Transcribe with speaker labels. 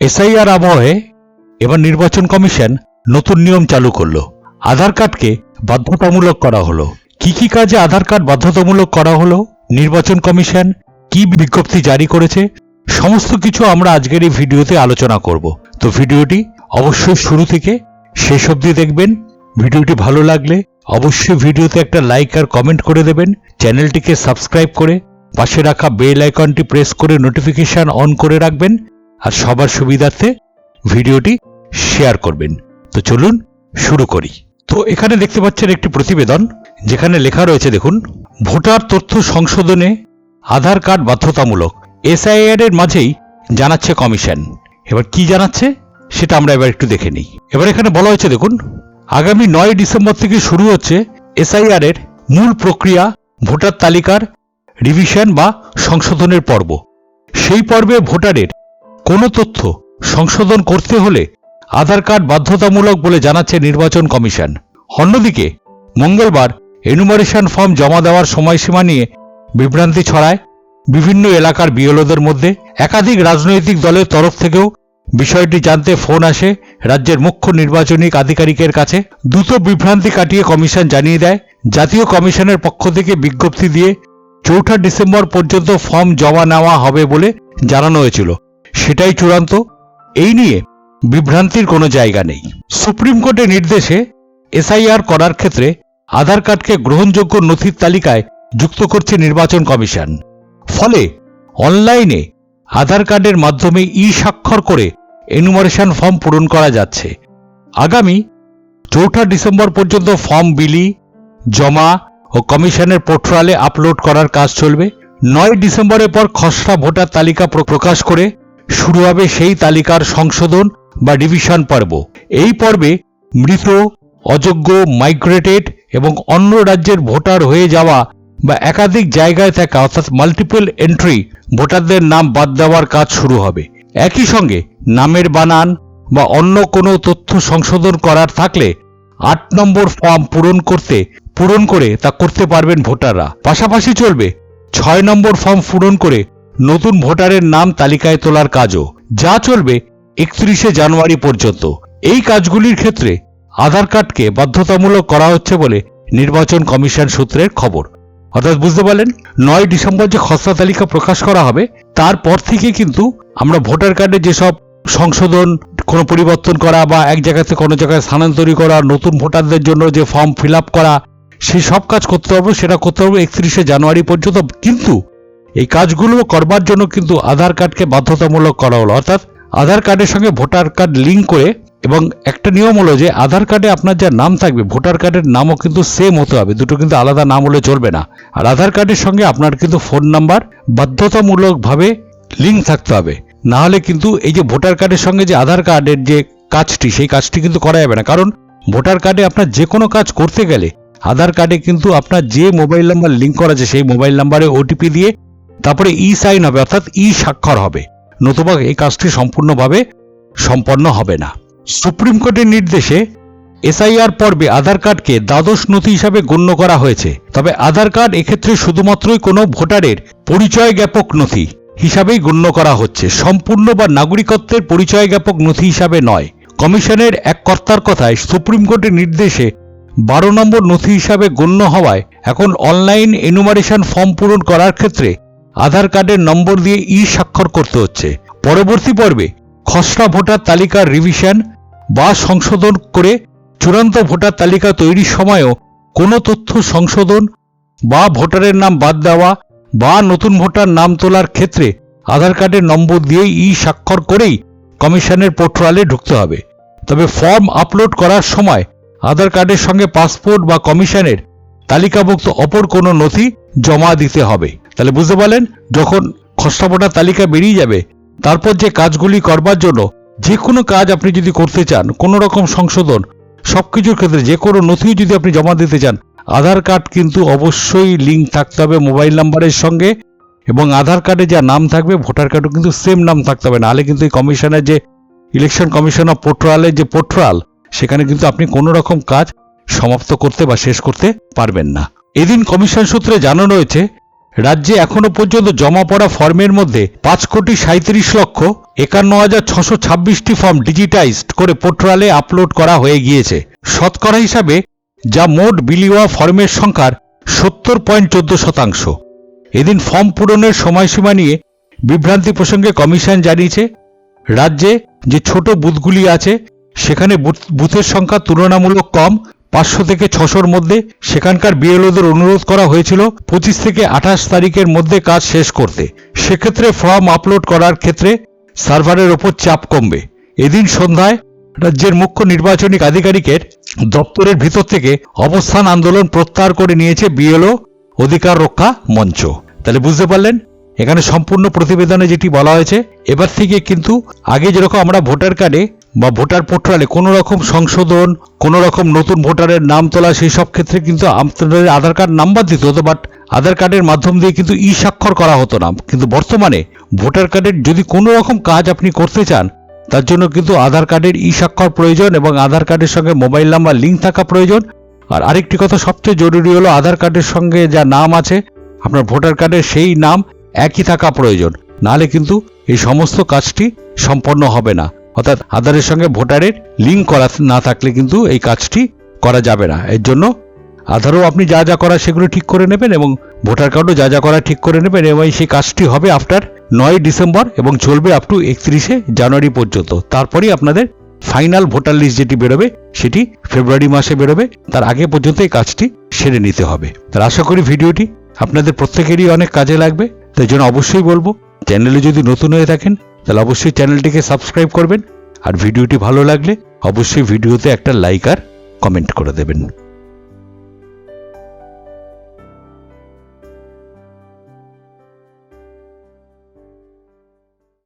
Speaker 1: SIR আবহে এবার নির্বাচন কমিশন নতুন নিয়ম চালু করল। আধার কার্ডকে বাধ্যতামূলক করা হলো। কি কি কাজে আধার কার্ড বাধ্যতামূলক করা হলো? নির্বাচন কমিশন কি বিজ্ঞপ্তি জারি করেছে? সমস্ত কিছু আমরা আজকের এই ভিডিওতে আলোচনা করব। তো ভিডিওটি অবশ্যই শুরু থেকে শেষ অবধি দেখবেন। ভিডিওটি ভালো লাগলে অবশ্যই ভিডিওতে একটা লাইক আর কমেন্ট করে দেবেন। চ্যানেলটিকে সাবস্ক্রাইব করে পাশে রাখা বেল আইকনটি প্রেস করে নোটিফিকেশন অন করে রাখবেন। আর সবার সুবিধার্থে ভিডিওটি শেয়ার করবেন। তো চলুন শুরু করি। তো এখানে দেখতে পাচ্ছেন একটি প্রতিবেদন, যেখানে লেখা রয়েছে, দেখুন, ভোটার তথ্য সংশোধনে আধার কার্ড বাধ্যতামূলক। এসআইআর এর মাঝেই জানাচ্ছে কমিশন। এবার কি জানাচ্ছে সেটা আমরা এবার একটু দেখে নিই। এবার এখানে বলা হয়েছে, দেখুন, আগামী নয় ডিসেম্বর থেকে শুরু হচ্ছে এসআইআর এর মূল প্রক্রিয়া ভোটার তালিকার রিভিশন বা সংশোধনের পর্ব। সেই পর্বে ভোটারের কোনো তথ্য সংশোধন করতে হলে আধার কার্ড বাধ্যতামূলক বলে জানাচ্ছে নির্বাচন কমিশন। অন্যদিকে, মঙ্গলবার এনুমারেশন ফর্ম জমা দেওয়ার সময়সীমা নিয়ে বিভ্রান্তি ছড়ায় বিভিন্ন এলাকার বিএলওদের মধ্যে। একাধিক রাজনৈতিক দলের তরফ থেকেও বিষয়টি জানতে ফোন আসে রাজ্যের মুখ্য নির্বাচনী আধিকারিকের কাছে। দ্রুত বিভ্রান্তি কাটিয়ে কমিশন জানিয়ে দেয়, জাতীয় কমিশনের পক্ষ থেকে বিজ্ঞপ্তি দিয়ে চৌঠা ডিসেম্বর পর্যন্ত ফর্ম জমা নেওয়া হবে বলে জানানো হয়েছিল। সেটাই চূড়ান্ত। এই নিয়ে বিভ্রান্তির কোনো জায়গা নেই। সুপ্রিম কোর্টের নির্দেশে এসআইআর করার ক্ষেত্রে আধার কার্ডকে গ্রহণযোগ্য নথির তালিকায় যুক্ত করছে নির্বাচন কমিশন। ফলে অনলাইনে আধার কার্ডের মাধ্যমে ই স্বাক্ষর করে এনুমারেশন ফর্ম পূরণ করা যাচ্ছে। আগামী চৌঠা ডিসেম্বর পর্যন্ত ফর্ম বিলি, জমা ও কমিশনের পোর্টালে আপলোড করার কাজ চলবে। নয় ডিসেম্বরের পর খসড়া ভোটার তালিকা প্র- প্রকাশ করে শুরু হবে সেই তালিকার সংশোধন বা ডিভিশন পর্ব। এই পর্বে মৃত, অযোগ্য, মাইগ্রেটেড এবং অন্য রাজ্যের ভোটার হয়ে যাওয়া বা একাধিক জায়গায় থাকা অর্থাৎ মাল্টিপল এন্ট্রি ভোটারদের নাম বাদ দেওয়ার কাজ শুরু হবে। একই সঙ্গে নামের বানান বা অন্য কোনো তথ্য সংশোধন করার থাকলে আট নম্বর ফর্ম পূরণ করতে, পূরণ করে তা করতে পারবেন ভোটাররা। পাশাপাশি চলবে ছয় নম্বর ফর্ম পূরণ করে নতুন ভোটারের নাম তালিকায় তোলার কাজও। যা চলবে একত্রিশে জানুয়ারি পর্যন্ত। এই কাজগুলির ক্ষেত্রে আধার কার্ডকে বাধ্যতামূলক করা হচ্ছে বলে নির্বাচন কমিশন সূত্রের খবর। অর্থাৎ বুঝতে পারলেন, নয় ডিসেম্বর যে খসড়া তালিকা প্রকাশ করা হবে, তারপর থেকে কিন্তু আমরা ভোটার কার্ডে যেসব সংশোধন, কোনো পরিবর্তন করা বা এক জায়গা থেকে কোনো জায়গায় স্থানান্তরি করা, নতুন ভোটারদের জন্য যে ফর্ম ফিল আপ করা সেই সব কাজ করতে হবে, সেটা করতে হবে একত্রিশে জানুয়ারি পর্যন্ত। কিন্তু এই কাজগুলো করবার জন্য কিন্তু আধার কার্ডকে বাধ্যতামূলক করা হলো। অর্থাৎ আধার কার্ডের সঙ্গে ভোটার কার্ড লিঙ্ক করে এবং একটা নিয়ম হলো যে আধার কার্ডে আপনার যা নাম থাকবে, ভোটার কার্ডের নামও কিন্তু সেম হতে হবে। দুটো কিন্তু আলাদা নাম হলে চলবে না। আর আধার কার্ডের সঙ্গে আপনার কিন্তু ফোন নাম্বার বাধ্যতামূলকভাবে লিঙ্ক থাকতে হবে। না হলে কিন্তু এই যে ভোটার কার্ডের সঙ্গে যে আধার কার্ডের যে কাজটি, সেই কাজটি কিন্তু করা যাবে না। কারণ ভোটার কার্ডে আপনার যে কোনো কাজ করতে গেলে আধার কার্ডে কিন্তু আপনার যে মোবাইল নাম্বার লিঙ্ক করা আছে, সেই মোবাইল নাম্বারে ওটিপি দিয়ে তারপরে ই সাইন হবে, অর্থাৎ ই স্বাক্ষর হবে। নতুবা এই কাজটি সম্পূর্ণভাবে সম্পন্ন হবে না। সুপ্রিম কোর্টের নির্দেশে এসআইআর পর্বে আধার কার্ডকে দ্বাদশ নথি হিসাবে গণ্য করা হয়েছে। তবে আধার কার্ড এক্ষেত্রে শুধুমাত্রই কোনো ভোটারের পরিচয় জ্ঞাপক নথি হিসাবেই গণ্য করা হচ্ছে। সম্পূর্ণ বা নাগরিকত্বের পরিচয় জ্ঞাপক নথি হিসাবে নয়। কমিশনের এক কর্তার কথায় সুপ্রিম কোর্টের নির্দেশে বারো নম্বর নথি হিসাবে গণ্য হওয়ায় এখন অনলাইন এনুমারেশন ফর্ম পূরণ করার ক্ষেত্রে আধার কার্ডের নম্বর দিয়ে ই স্বাক্ষর করতে হচ্ছে। পরবর্তী পর্বে খসড়া ভোটার তালিকার রিভিশন বা সংশোধন করে চূড়ান্ত ভোটার তালিকা তৈরির সময়ও কোনো তথ্য সংশোধন বা ভোটারের নাম বাদ দেওয়া বা নতুন ভোটার নাম তোলার ক্ষেত্রে আধার কার্ডের নম্বর দিয়ে ই স্বাক্ষর করেই কমিশনের পোর্টালে ঢুকতে হবে। তবে ফর্ম আপলোড করার সময় আধার কার্ডের সঙ্গে পাসপোর্ট বা কমিশনের তালিকাভুক্ত অপর কোনো নথি জমা দিতে হবে। তাহলে বুঝতে পারলেন, যখন খসড়া তালিকা বেরিয়ে যাবে, তারপর যে কাজগুলি করবার জন্য যে কোনো কাজ আপনি যদি করতে চান কোনো রকম সংশোধন, সবকিছুর ক্ষেত্রে যে কোনো নথি যদি আপনি জমা দিতে চান, আধার কার্ড কিন্তু অবশ্যই লিঙ্ক থাকতে হবে মোবাইল নাম্বারের সঙ্গে এবং আধার কার্ডে যা নাম থাকবে, ভোটার কার্ডও কিন্তু সেম নাম থাকতে হবে, নাহলে কিন্তু এই কমিশনের যে ইলেকশন কমিশন অফ পোর্টালের যে পোর্টাল সেখানে কিন্তু আপনি কোনো রকম কাজ সমাপ্ত করতে বা শেষ করতে পারবেন না। এদিন কমিশন সূত্রে জানানো হয়েছে রাজ্যে এখনও পর্যন্ত জমা পড়া ফর্মের মধ্যে পাঁচ কোটি সাঁত্রিশ লক্ষ একান্ন হাজার ছশো ছাব্বিশটি ফর্ম ডিজিটাইজড করে পোর্টালে আপলোড করা হয়ে গিয়েছে। শতকরা হিসাবে, যা মোট বিলিওয়া ফর্মের সংখ্যার সত্তর পয়েন্ট চোদ্দ শতাংশ। এদিন ফর্ম পূরণের সময়সীমা নিয়ে বিভ্রান্তি প্রসঙ্গে কমিশন জানিয়েছে, রাজ্যে যে ছোট বুথগুলি আছে, সেখানে বুথ- বুথের সংখ্যা তুলনামূলক কম পাঁচশো থেকে ছশোর মধ্যে সেখানকার বিএলওদের অনুরোধ করা হয়েছিল পঁচিশ থেকে আঠাশ তারিখের মধ্যে কাজ শেষ করতে। সেক্ষেত্রে ফর্ম আপলোড করার ক্ষেত্রে সার্ভারের ওপর চাপ কমবে। এদিন সন্ধ্যায় রাজ্যের মুখ্য নির্বাচনিক আধিকারিকের দপ্তরের ভিতর থেকে অবস্থান আন্দোলন প্রত্যাহার করে নিয়েছে বিএলও অধিকার রক্ষা মঞ্চ। তাহলে বুঝতে পারলেন? এখানে সম্পূর্ণ প্রতিবেদনে যেটি বলা হয়েছে, এবার থেকে কিন্তু আগে যেরকম আমরা ভোটার কার্ডে বা ভোটার পোর্টালে কোনো রকম সংশোধন, কোনো রকম নতুন ভোটারের নাম তোলা, সেই সব ক্ষেত্রে কিন্তু আপনাদের আধার কার্ড নাম্বার দিতে হতো বাট আধার কার্ডের মাধ্যম দিয়ে কিন্তু ই স্বাক্ষর করা হতো না। কিন্তু বর্তমানে ভোটার কার্ডের যদি কোনো রকম কাজ আপনি করতে চান, তার জন্য কিন্তু আধার কার্ডের ই স্বাক্ষর প্রয়োজন এবং আধার কার্ডের সঙ্গে মোবাইল নাম্বার লিঙ্ক থাকা প্রয়োজন। আর আরেকটি কথা সবচেয়ে জরুরি হলো আধার কার্ডের সঙ্গে যা নাম আছে, আপনার ভোটার কার্ডের সেই নাম একই থাকা প্রয়োজন। নাহলে কিন্তু এই সমস্ত কাজটি সম্পন্ন হবে না। অর্থাৎ আধারের সঙ্গে ভোটারের লিঙ্ক করা না থাকলে কিন্তু এই কাজটি করা যাবে না। এর জন্য আধারও আপনি যা যা করা সেগুলো ঠিক করে নেবেন এবং ভোটার কার্ডও যা যা করা ঠিক করে নেবেন এবং সেই কাজটি হবে আফটার নয় ডিসেম্বর এবং চলবে আপ টু একত্রিশে জানুয়ারি পর্যন্ত। তারপরেই আপনাদের ফাইনাল ভোটার লিস্ট যেটি বেরোবে, সেটি ফেব্রুয়ারি মাসে বেরোবে। তার আগে পর্যন্ত এই কাজটি সেরে নিতে হবে। তার আশা করি ভিডিওটি আপনাদের প্রত্যেকেরই অনেক কাজে লাগবে। তাই জন্য অবশ্যই বলব, চ্যানেলে যদি নতুন হয়ে থাকেন তাহলে অবশ্যই চ্যানেলটিকে সাবস্ক্রাইব করবেন। আর ভিডিওটি ভালো লাগলে অবশ্যই ভিডিওতে একটা লাইক আর কমেন্ট করে দেবেন।